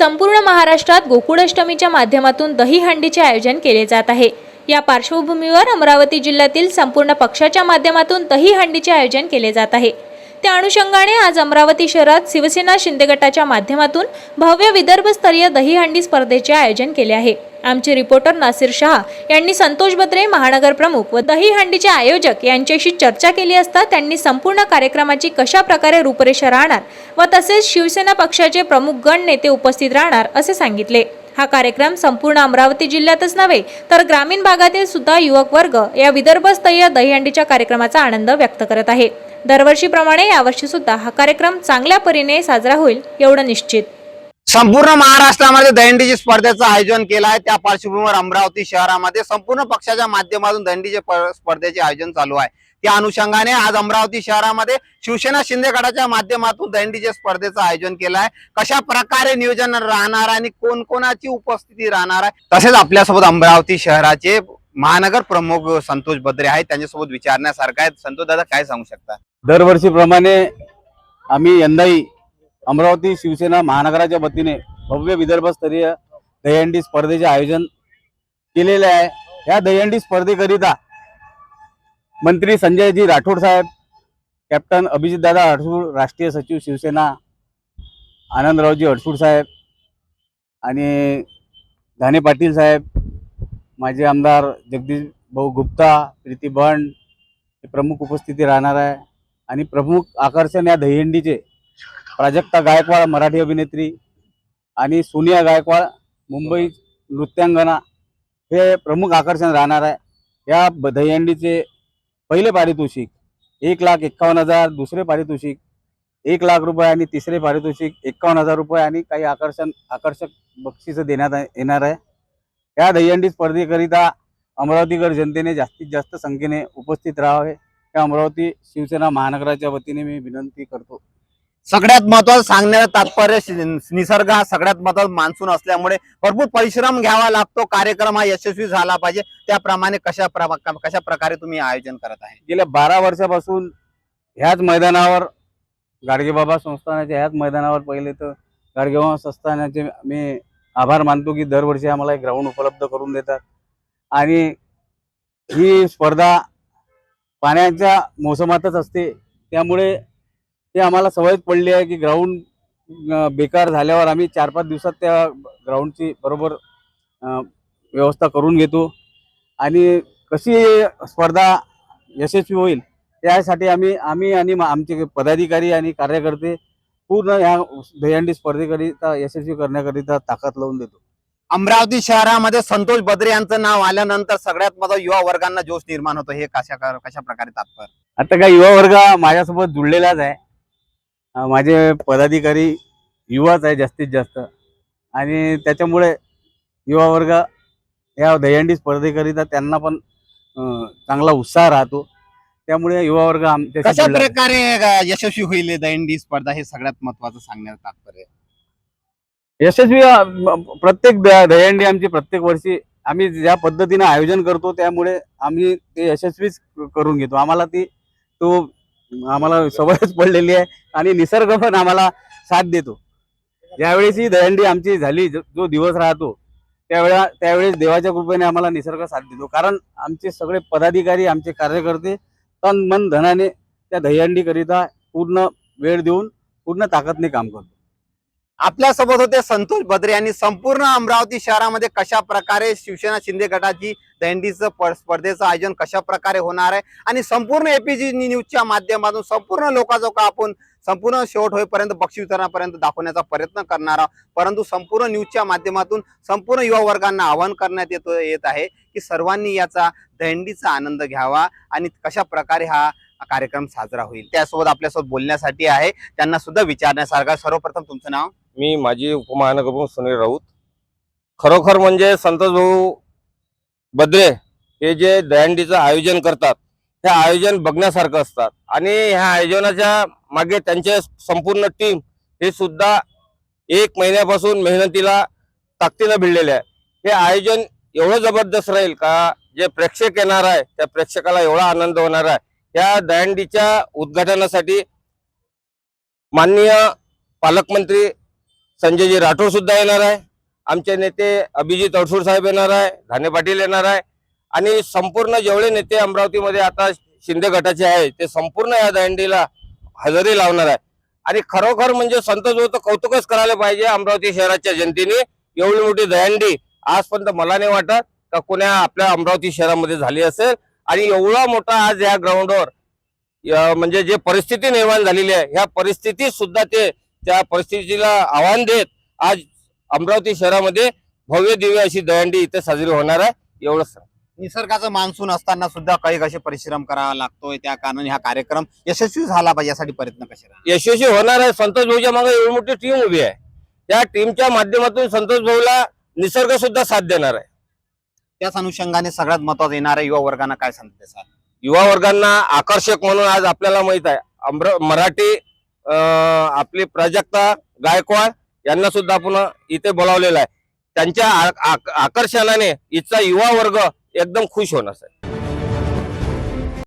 संपूर्ण महाराष्ट्रात गोकुळाष्टमीच्या माध्यमातून दहीहंडीचे आयोजन केले जात आहे. या पार्श्वभूमीवर अमरावती जिल्ह्यातील संपूर्ण पक्षाच्या माध्यमातून दहीहंडीचे आयोजन केले जात आहे. त्या अनुषंगाने आज अमरावती शहरात शिवसेना शिंदे गटाच्या माध्यमातून भव्य विदर्भस्तरीय दहीहंडी स्पर्धेचे आयोजन केले आहे. आमचे रिपोर्टर नासिर शहा यांनी संतोष बत्रे महानगर प्रमुख व दहीहंडीचे आयोजक यांच्याशी चर्चा केली असता त्यांनी संपूर्ण कार्यक्रमाची कशा प्रकारे रूपरेषा राहणार व तसेच शिवसेना पक्षाचे प्रमुख गण नेते उपस्थित राहणार असे सांगितले. हा कार्यक्रम संपूर्ण अमरावती जिल्ह्यातच नव्हे तर ग्रामीण भागातील सुद्धा युवक वर्ग या विदर्भस्तरीय दहीहंडीच्या कार्यक्रमाचा आनंद व्यक्त करत आहे. दरवर्षीप्रमाणे यावर्षी सुद्धा हा कार्यक्रम चांगल्या परीने साजरा होईल एवढं निश्चित. संपूर्ण महाराष्ट्रामध्ये दहीहंडीची स्पर्धेचं आयोजन केलं आहे. त्या पार्श्वभूमीवर अमरावती शहरामध्ये संपूर्ण पक्षाच्या माध्यमातून दहीहंडीचे स्पर्धेचे आयोजन चालू आहे. त्या अनुषंगाने आज अमरावती शहरामध्ये शिवसेना शिंदे गटाच्या माध्यमातून दहीहंडीच्या स्पर्धेचं आयोजन केलं आहे. कशा प्रकारे नियोजन राहणार आहे आणि कोण कोणाची उपस्थिती राहणार आहे? तसेच आपल्यासोबत अमरावती शहराचे महानगर प्रमुख संतोष बद्रे आहेत. त्यांच्यासोबत विचारण्यासारखं आहे संतोष दादा काय सांगू शकता? दरवर्षीप्रमाणे आम्ही यंदाही अमरावती शिवसेना महानगराच्या वतीने भव्य विदर्भस्तरीय दहीहंडी स्पर्धेचे आयोजन केलेले आहे. या दहीहंडी स्पर्धेकरिता मंत्री संजयजी राठोड साहेब कॅप्टन अभिजितदादा अडसूड राष्ट्रीय सचिव शिवसेना आनंदरावजी अडसूड साहेब आणि धाने पाटील साहेब माजी आमदार जगदीश भाऊ गुप्ता प्रीती बंड हे प्रमुख उपस्थिती राहणार आहे. आणि प्रमुख आकर्षण या दहीहंडीचे प्राजक्ता गायकवाड मराठी अभिनेत्री आणि सोनिया गायकवाड मुंबई नृत्यांगना हे प्रमुख आकर्षण राहणार आहे. या दहीहंडीचे पहिले पारितोषिक एक लाख एक्कावन्न हजार दुसरे पारितोषिक एक लाख रुपये आणि तिसरे पारितोषिक एक्कावन्न हजार रुपये आणि काही आकर्षण आकर्षक बक्षिसं देण्यात येणार आहे. या दहीहंडी स्पर्धेकरिता अमरावतीकर जनतेने जास्तीत जास्त संख्येने उपस्थित राहावे. या अमरावती शिवसेना महानगराच्या वतीने मी विनंती करतो. सगळ्यात महत्वाचं सांगण्याचं तात्पर्य निसर्ग हा सगळ्यात महत्त्वाचा मान्सून असल्यामुळे भरपूर परिश्रम घ्यावा लागतो. कार्यक्रम हा यशस्वी झाला पाहिजे. त्याप्रमाणे कशा कशा प्रकारे तुम्ही आयोजन करत आहे? गेल्या बारा वर्षापासून ह्याच मैदानावर गाडगेबाबा संस्थानाच्या ह्याच मैदानावर पहिले तर गाडगेबाबा संस्थानाचे मी आभार मानतो की दरवर्षी आम्हाला एक ग्राउंड उपलब्ध करून देतात. आणि ही स्पर्धा पाण्याच्या मोसमातच असते. त्यामुळे ते आम्हाला सवयच पडली आहे की ग्राउंड बेकार झाल्यावर आम्ही चार पाच दिवसात त्या ग्राउंडची बरोबर व्यवस्था करून घेतो. आणि कशी स्पर्धा यशस्वी होईल त्यासाठी आम्ही आम्ही आणि आमचे पदाधिकारी आणि कार्यकर्ते पूर्ण ह्या दहीहंडी स्पर्धेकरिता यशस्वी करण्याकरिता ताकद लावून देतो. अमरावती शहरामध्ये संतोष बद्रे यांचं नाव आल्यानंतर सगळ्यात महत्त्व युवा वर्गांना जोश निर्माण होतो. हे कशा कशा प्रकारे तात्पर्य? आता काय युवा वर्ग माझ्यासोबत जुळलेलाच आहे. माझे पदाधिकारी युवाच आहे जास्तीत जास्त. आणि त्याच्यामुळे युवा वर्ग या दहीहंडी स्पर्धेकरिता त्यांना पण चांगला उत्साह राहतो. त्यामुळे युवा वर्ग कशा आहे. प्रकारे यशस्वी होईल दहीहंडी स्पर्धा हे सगळ्यात महत्वाचं सांगण्याचं तात्पर्य? यशस्वी प्रत्येक दहीहंडी आमची प्रत्येक वर्षी आम्ही ज्या पद्धतीने आयोजन करतो त्यामुळे आम्ही ते यशस्वीच करून घेतो. आम्हाला ती तो आम्हाला सवयच पडलेली आहे आणि निसर्ग पण आम्हाला साथ देतो. ज्यावेळेस ही दहीहंडी आमची झाली जो जो दिवस राहतो त्यावेळा त्यावेळेस देवाच्या कृपेने आम्हाला निसर्ग साथ देतो. कारण आमचे सगळे पदाधिकारी आमचे कार्यकर्ते तन मन धनाने त्या दहीहंडीकरिता पूर्ण वेळ देऊन पूर्ण ताकदने काम करतो. आपल्यासोबत होते संतोष बद्रे यांनी संपूर्ण अमरावती शहरामध्ये कशा प्रकारे शिवसेना शिंदे गटाची दंडीचं प- स्पर्धेचं आयोजन कशा प्रकारे होणार आहे? आणि संपूर्ण एपीजी न्यूजच्या माध्यमातून संपूर्ण लोकाजोका आपण संपूर्ण शेवट होईपर्यंत बक्षी वितरणापर्यंत दाखवण्याचा प्रयत्न करणार आहोत. परंतु संपूर्ण न्यूजच्या माध्यमातून संपूर्ण युवा वर्गांना आवाहन करण्यात येतो येत आहे की सर्वांनी याचा दंडीचा आनंद घ्यावा आणि कशा प्रकारे हा कार्यक्रम साजरा होईल. त्यासोबत आपल्यासोबत बोलण्यासाठी आहे. त्यांना सुद्धा विचारण्यासारखं सर्वप्रथम तुमचं नाव? मी माजी उपमहानगरप्रमुख सुनील राऊत. खरोखर म्हणजे संतोषभाऊ बद्रे हे जे दहंडीचं आयोजन करतात हे आयोजन बघण्यासारखं असतात. आणि ह्या आयोजनाच्या मागे त्यांचे संपूर्ण टीम हे सुद्धा एक महिन्यापासून मेहनतीला ताकदीनं भिडलेले आहे हे आयोजन एवढं जबरदस्त राहील का? जे प्रेक्षक येणार आहे त्या प्रेक्षकाला एवढा आनंद होणार आहे. या दहंडीच्या उद्घाटनासाठी माननीय पालकमंत्री संजयजी राठोड सुद्धा येणार आहे. आमचे नेते अभिजित अडसूर साहेब येणार आहे धाने पाटील येणार आहे. आणि संपूर्ण जेवढे नेते अमरावतीमध्ये आता शिंदे गटाचे आहे ते संपूर्ण या दहंडीला हजेरी लावणार आहे. आणि खरोखर म्हणजे संतोष जो तर कौतुकच करायला पाहिजे अमरावती शहराच्या जनतेने. एवढी मोठी दहंडी आजपर्यंत मला नाही वाटत का कोण्या आपल्या अमरावती शहरामध्ये झाली असेल. आणि एवढा मोठा आज या ग्राउंडवर म्हणजे जे परिस्थिती निर्माण झालेली आहे ह्या परिस्थितीत सुद्धा ते त्या परिस्थितीला आव्हान देत आज अमरावती शहरामध्ये भव्य दिव्य अशी दहंडी इथे साजरी होणार आहे. एवढंच. निसर्गाचं मान्सून असताना सुद्धा काही कसे परिश्रम करावा लागतोय. त्या कारणाने हा कार्यक्रम यशस्वी झाला पाहिजे यासाठी प्रयत्न कसे यशस्वी होणार आहे. संतोष भाऊच्या मागे एवढी मोठी टीम उभी आहे. त्या टीमच्या माध्यमातून संतोष भाऊला निसर्ग सुद्धा साथ देणार आहे. त्याच अनुषंगाने सगळ्यात महत्वाचं येणाऱ्या युवा वर्गांना काय सांगते सर? युवा वर्गांना आकर्षक म्हणून आज आपल्याला माहीत आहे. अमर मराठी आपले प्राजक्ता गायकवाड यांना सुद्धा आपण इथे बोलावलेलं आहे. त्यांच्या आक- आकर्षणाने इथचा युवा वर्ग एकदम खुश होणार आहे.